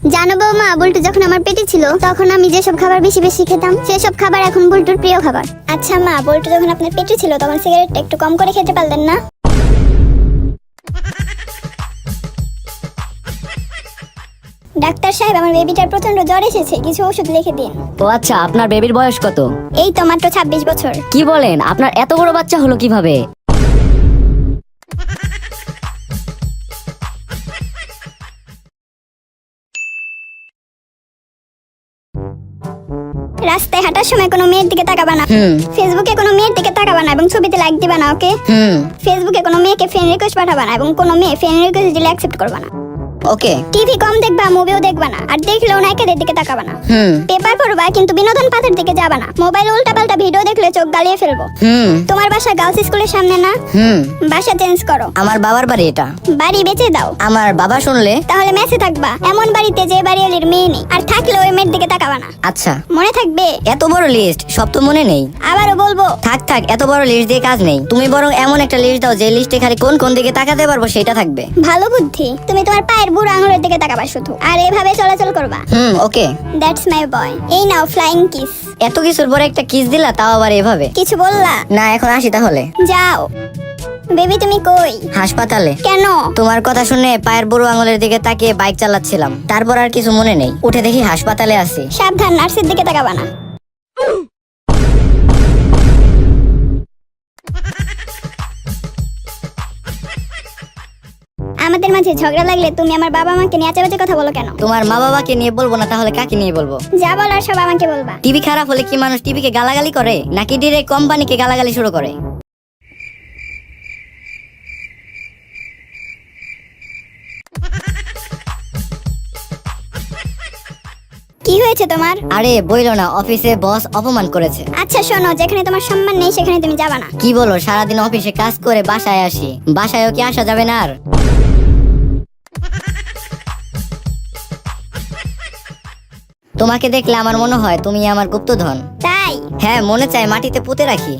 জানো বৌমা বল্টু যখন আমার পেটে ছিল তখন আমি যেসব খাবার বেশি বেশি খেতাম সেসব খাবার এখন বল্টুর প্রিয় খাবার। আচ্ছা মা বল্টু যখন আপনার পেটে ছিল তখন সিগারেটটা একটু কম করে খেতে পারলেন না? ডাক্তার সাহেব আমার বেবিটার প্রচণ্ড জ্বর এসেছে কিছু ওষুধ লিখে দিন। ও আচ্ছা আপনার বেবির বয়স কত? এই তো মাত্র ছাব্বিশ বছর। কি বলেন আপনার এত বড় বাচ্চা হলো কীভাবে? রাস্তায় হাঁটার সময় কোনো মেয়ের দিকে তাকাবা না। ফেসবুকে কোনো মেয়ের দিকে তাকাবা না এবং ছবিতে লাইক দিবা না ওকে ফেসবুকে কোনো মেয়েকে ফ্রেন্ড রিকোয়েস্ট পাঠাবা না এবং কোনো মেয়ে ফ্রেন্ড রিকোয়েস্ট দিলে অ্যাকসেপ্ট করবা না। ওকে টিভি কম দেখবা মুভিও দেখবা না। আর দেখলেও নায়িকাদের দিকে তাকাবা না। হুম। পেপার পড়বা কিন্তু বিনোদন পাতার দিকে যাবা না। মোবাইল উল্টাপাল্টা ভিডিও দেখলে চোখ গালিয়ে ফেলব। হুম। তোমার বাসা গার্লস স্কুলের সামনে না? হুম। বাসা চেঞ্জ করো। আমার বাবার বাড়ি এটা। বাড়ি বেচে দাও। আমার বাবা শুনলে? তাহলে মেসে থাকবা। এমন বাড়িতে যে বাড়িয়ালির মেয়ে নেই। আর থাকলে ওই মেয়ের দিকে তাকাবা না। আচ্ছা। মনে থাকবে? এত বড় লিস্ট সব তো মনে নেই। আবারও বলব। থাক থাক এত বড় লিস্ট দিয়ে কাজ নেই। তুমি বরং এমন একটা লিস্ট দাও যে লিস্টে খালি কোন কোন দিকে তাকাতে পারব সেটা থাকবে। ভালো বুদ্ধি। তুমি তোমার পায়ের বুড়ো আঙুলের দিকে তাকাবা শুধু। আর এভাবে চলাচল করবা। হুম ওকে। দ্যাটস মাই বয় এই নাও ফ্লাইং কিস এত কিছুর পরে একটা কিস দিলা তাও আবার এভাবে? কিছু বললা? না এখন আসি তাহলে। যাও। বেবি তুমি কই? হাসপাতালে। কেন? তোমার কথা শুনে পায়ের বুড়ো আঙুলের দিকে তাকিয়ে বাইক চালাচ্ছিলাম। তারপর আর কিছু মনে নেই। উঠে দেখি হাসপাতালে আছি। সাবধান নার্সের দিকে তাকাবা না। আমাদের মাঝে ঝগড়া লাগলে তুমি আমার বাবা মাকে নিয়ে আচাবাচে কথা বলো কেন? তোমার মা বাবাকে নিয়ে বলব না তাহলে কাকে নিয়ে বলব? যা বলার সব আমাকে বলবা। টিভি খারাপ হলে কি মানুষ টিভিকে গালাগালি করে? নাকি ডিরেক্ট কোম্পানিকে গালাগালি শুরু করে? কি হয়েছে তোমার? আরে বইলো না অফিসে বস অপমান করেছে। আচ্ছা শোনো যেখানে তোমার সম্মান নেই সেখানে তুমি যাবা না। কি বলো সারাদিন অফিসে কাজ করে বাসায় আসি। বাসায়ও কি আসা যাবে না আর? তোমাকে দেখলে আমার মনে হয় তুমি আমার গুপ্তধন। তাই? হ্যাঁ মনে চায় মাটিতে পুঁতে রাখি।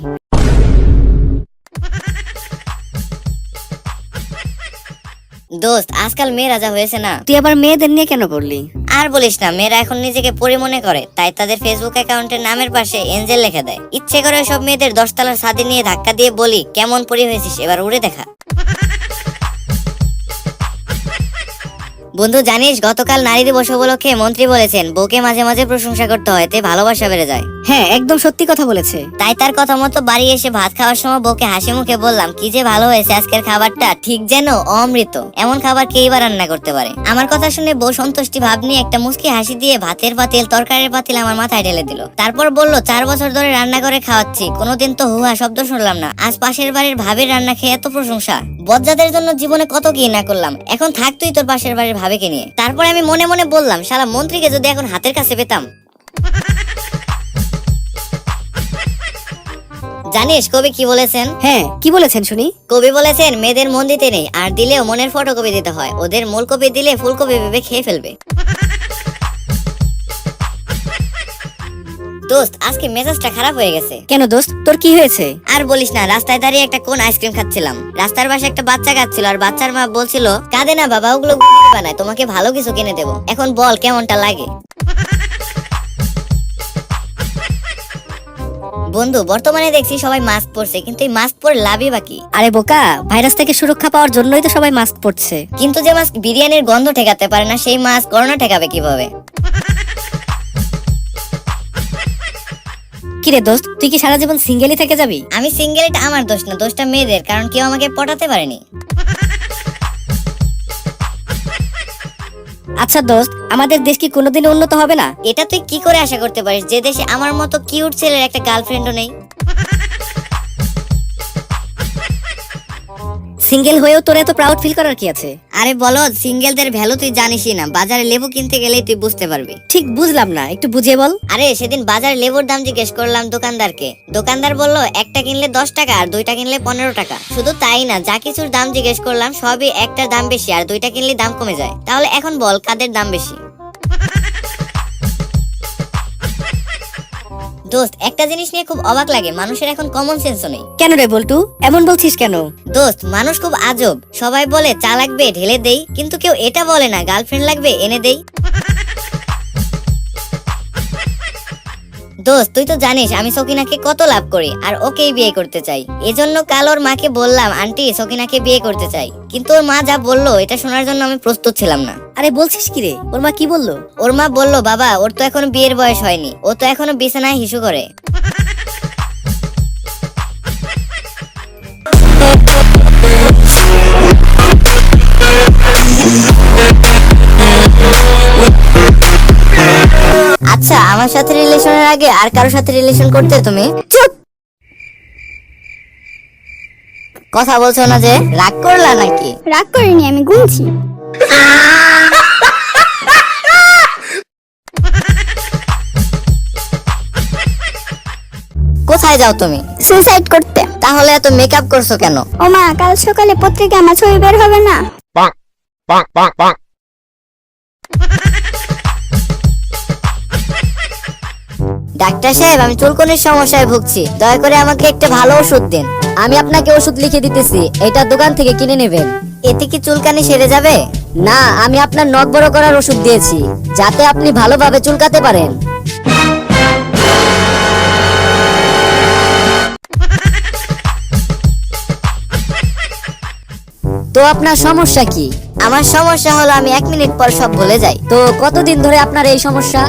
দোস্ত আজকাল মেয়েরা যা হয়েছে না। তুই আবার মেয়েদের নিয়ে কেন পড়লি আর বলিস না মেয়েরা এখন নিজেকে পরি মনে করে তাই তাদের ফেসবুক অ্যাকাউন্টের নামের পাশে এঞ্জেল লেখা দেয়। ইচ্ছে করে সব মেয়েদের দশতলার ছাদে নিয়ে ধাক্কা দিয়ে বলি কেমন পরি হয়েছিস এবার উড়ে দেখা। বন্ধু জানিস গতকাল নারী দিবস উপলক্ষে মন্ত্রী বলেছেন বউকে মাঝে মাঝে প্রশংসা করতে হয় ভালোবাসা বেড়ে যায়। হ্যাঁ একদম সত্যি কথা বলেছে। তাই তার কথা মতো বাড়ি এসে ভাত খাওয়ার সময় বউকে হাসি মুখে বললাম কি যে ভালো হয়েছে আজকের খাবারটা ঠিক যেন অমৃত। এমন খাবার কে বা রান্না করতে পারে? আমার কথা শুনে বউ সন্তুষ্টি ভাব নিয়ে একটা মুচকি হাসি দিয়ে ভাতের পাতিল তরকারির পাতিল আমার মাথায় ঢেলে দিল। তারপর বলল চার বছর ধরে রান্না করে খাওয়াচ্ছি কোনোদিন তো হুহা শব্দ শুনলাম না। আজ পাশের বাড়ির ভাবির রান্না খেয়ে এত প্রশংসা। বজ্জাদের জন্য জীবনে কত কি না করলাম। এখন থাক তুই তোর পাশের বাড়ির ভাবিকে নিয়ে। তারপরে আমি মনে মনে বললাম শালা মন্ত্রীকে যদি এখন হাতের কাছে পেতাম। জানিস কবি কি বলেছেন? হ্যাঁ কি বলেছেন শুনি? কবি বলেছেন মেয়েদের মন দিতে নেই আর দিলেও মনের ফটোকপি দিতে হয়। ওদের মূল কপি দিলে ফুলকপি ভেবে খেয়ে ফেলবে। দোস্ত আজকে মেজাজটা খারাপ হয়ে গেছে। কেন দোস্ত? তোর কি হয়েছে? আর বলিস না রাস্তায় দাঁড়িয়ে একটা কোন আইসক্রিম খাচ্ছিলাম। রাস্তার পাশে একটা বাচ্চা খাচ্ছিল আর বাচ্চার মা বলছিল কাঁদে না বাবা ওগুলো বানায় তোমাকে ভালো কিছু কিনে দেবো। এখন বল কেমনটা লাগে? বন্ধু বর্তমানে দেখছি সবাই মাস্ক পরছে কিন্তু এই মাস্ক পরে লাভই বাকি আরে বোকা ভাইরাস থেকে সুরক্ষা পাওয়ার জন্যই তো সবাই মাস্ক পরছে। কিন্তু যে মাস্ক বিরিয়ানির গন্ধ ঠেকাতে পারে না সেই মাস্ক করোনা ঠেকাবে কীভাবে? কিরে দোস্ত তুই কি সারা জীবন সিঙ্গেলই থেকে যাবি? আমি সিঙ্গেল এটা আমার দোষ না দোষটা মেয়েদের কারণ কেউ আমাকে পটাতে পারেনি। আচ্ছা দোস্ত আমাদের দেশ কি কোনোদিন উন্নত হবে না? এটা তুই কি করে আশা করতে পারিস? যে দেশে আমার মতো কিউট ছেলের একটা গার্লফ্রেন্ডও নেই। সিঙ্গেল হয়েও তোর এত প্রাউড ফিল করার কি আছে? আরে বলো সিঙ্গেলদের ভ্যালু তুই জানিসই না। বাজারে লেবু কিনতে গেলেই তুই বুঝতে পারবি। ঠিক বুঝলাম না একটু বুঝিয়ে বল। আরে সেদিন বাজারে লেবুর দাম জিজ্ঞেস করলাম দোকানদারকে। দোকানদার বলল একটা কিনলে দশ টাকা আর দুইটা কিনলে পনেরো টাকা। শুধু তাই না যা কিছুর দাম জিজ্ঞেস করলাম সবই একটার দাম বেশি আর দুইটা কিনলে দাম কমে যায়। তাহলে এখন বল কাদের দাম বেশি? দোস্ত একটা জিনিস নিয়ে খুব অবাক লাগে মানুষের এখন কমন সেন্স নেই। কেন রে বল্টু? এমন বলছিস কেন? দোস্ত মানুষ খুব আজব। সবাই বলে চা লাগবে ঢেলে দেই। কিন্তু কেউ এটা বলে না গার্লফ্রেন্ড লাগবে এনে দেই। দোস্ত তুই তো জানিস আমি সকিনাকে কত লাভ করি আর ওকেই বিয়ে করতে চাই। এজন্য কাল ওর মাকে বললাম আন্টি সকিনাকে বিয়ে করতে চাই। কিন্তু ওর মা যা বলল এটা শোনার জন্য আমি প্রস্তুত ছিলাম না। আরে বলছিস কি রে? ওর মা কি বলল? ওর মা বলল বাবা ওর তো এখনও বিয়ের বয়স হয়নি। ও তো এখনও বিছানায় হিসু করে। আচ্ছা আমার সাথে রিলেশনের আগে আর কারোর সাথে রিলেশন করতে তুমি? চুপ কথা বলছো না যে রাগ করলা নাকি? রাগ করিনি আমি গুনছি। কোথায় যাও তুমি? সুইসাইড করতে। তাহলে এত মেকআপ করছ কেন? ও মা কাল সকালে পত্রিকা আমার ছবি বের হবে না। bonk, bonk, bonk, bonk. Doctor সাহেব, আমি চুলকনির সমস্যায় ভুগছি। দয়া করে আমাকে একটা ভালো ওষুধ দিন। আমি আপনাকে ওষুধ লিখে দিতেছি। এটা দোকান থেকে কিনে নেবেন। এতে কি চুলকানি সেরে যাবে? না, আমি আপনার নখ বড় করার ওষুধ দিয়েছি, যাতে আপনি ভালোভাবে চুলকাতে পারেন। তো আপনার সমস্যা কি? আমার সমস্যা হলো আমি এক মিনিট পর সব ভুলে যাই। তো কতদিন ধরে আপনার এই সমস্যা?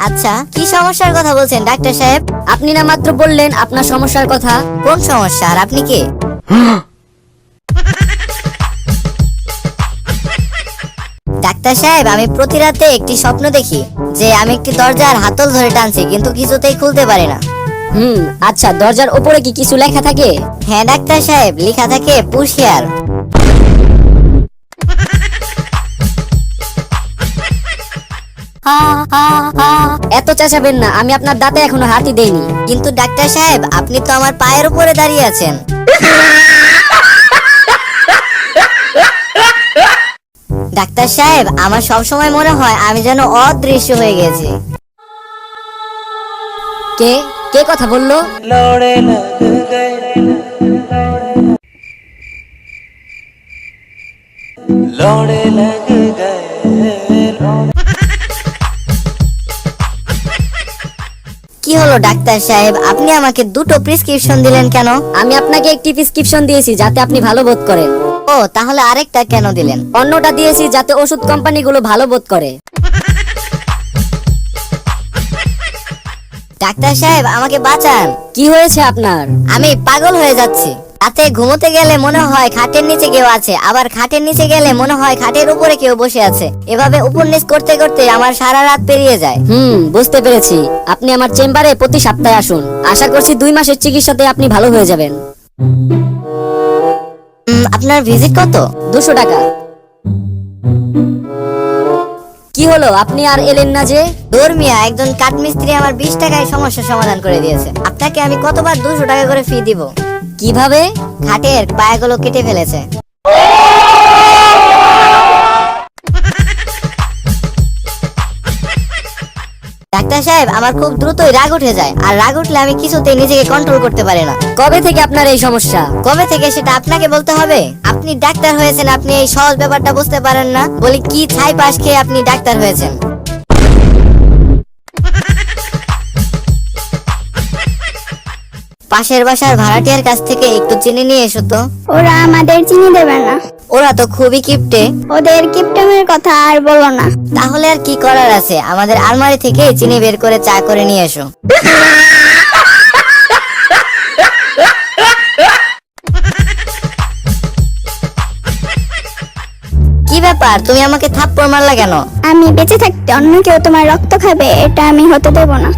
আচ্ছা কি সমস্যার কথা বলছেন ডাক্তার সাহেব? আপনি না মাত্র বললেন আপনার সমস্যার কথা। কোন সমস্যা আর আপনি কে? ডাক্তার সাহেব আমি প্রতি রাতে একটি স্বপ্ন দেখি যে আমি একটি দরজার হাতল ধরে টানছি কিন্তু কিছুতেই খুলতে পারি না। হুম আচ্ছা দরজার উপরে কি কিছু লেখা থাকে? হ্যাঁ ডাক্তার সাহেব লেখা থাকে পুষিয়ার এত চেঁচাবেন না, আমি আপনার দাঁতে এখনও হাতি দেইনি। কিন্তু ডাক্তার সাহেব, আপনি তো আমার পায়ের উপরে দাঁড়িয়ে আছেন। ডাক্তার সাহেব, আমার সব সময় মনে হয় আমি যেন অদৃশ্য হয়ে গেছি। কে? কে কথা বলল? লড়ে লাগ গায়ে হলো ডাক্তার সাহেব? আপনি আমাকে দুটো প্রেসক্রিপশন দিলেন কেন? আমি আপনাকে একটি প্রেসক্রিপশন দিয়েছি যাতে আপনি ভালো বোধ করেন। ও, তাহলে আরেকটা কেন দিলেন? অন্যটা দিয়েছি যাতে ওষুধ কোম্পানিগুলো ভালো বোধ করে। ডাক্তার সাহেব, আমাকে বাঁচান। কি হয়েছে আপনার? আমি পাগল হয়ে যাচ্ছি। রাতে ঘুমোতে গেলে মনে হয় খাটের নিচে কেউ আছে, আবার খাটের নিচে গেলে মনে হয় খাটের উপরে কেউ বসে আছে। এভাবে উপর নিচ করতে করতে আমার সারা রাত পেরিয়ে যায়। হুম, বুঝতে পেরেছি। আপনি আমার চেম্বারে প্রতি সপ্তাহে আসুন। আশা করছি দুই মাসের চিকিৎসাতে আপনি ভালো হয়ে যাবেন। আপনার ভিজিট কত? দুশো টাকা। কি হলো? আপনি আর এলেন না যে? ধর্মিয়া, একজন কাঠমিস্ত্রি আমার বিশ টাকায় সমস্যার সমাধান করে দিয়েছে। আপনাকে আমি কতবার দুশো টাকা করে ফি দিব? কীভাবে খাটের পায়াগুলো কেটে ফেলেছে? ডাক্তার সাহেব, আমার খুব দ্রুতই রাগ উঠে যায়। আর রাগ উঠলে আমি কিছুতেই নিজেকে কন্ট্রোল করতে পারি না। কবে থেকে আপনার এই সমস্যা? কবে থেকে সেটা আপনাকে বলতে হবে? আপনি ডাক্তার হয়েছেন, আপনি এই সহজ ব্যাপারটা বুঝতে পারেন না। বলি, কি ছাই পাশ খেয়ে আপনি ডাক্তার হয়েছেন? পাশের বাসার ভাড়াটিয়ার কাছ থেকে একটু চিনি নিয়ে এসো তো। ওরা আমাদের চিনি দেবে না। ওরা তো খুবই কিপটে। ওদের কিপটামের কথা আর বলো না। তাহলে আর কি করার আছে? আমাদের আলমারি থেকে চিনি বের করে চা করে নিয়ে এসো। কি ব্যাপার? তুমি আমাকে থাপ্পড় মারলা কেন? আমি বেঁচে থাকতে অন্য কেউ তোমার রক্ত খাবে এটা আমি হতে দেব না।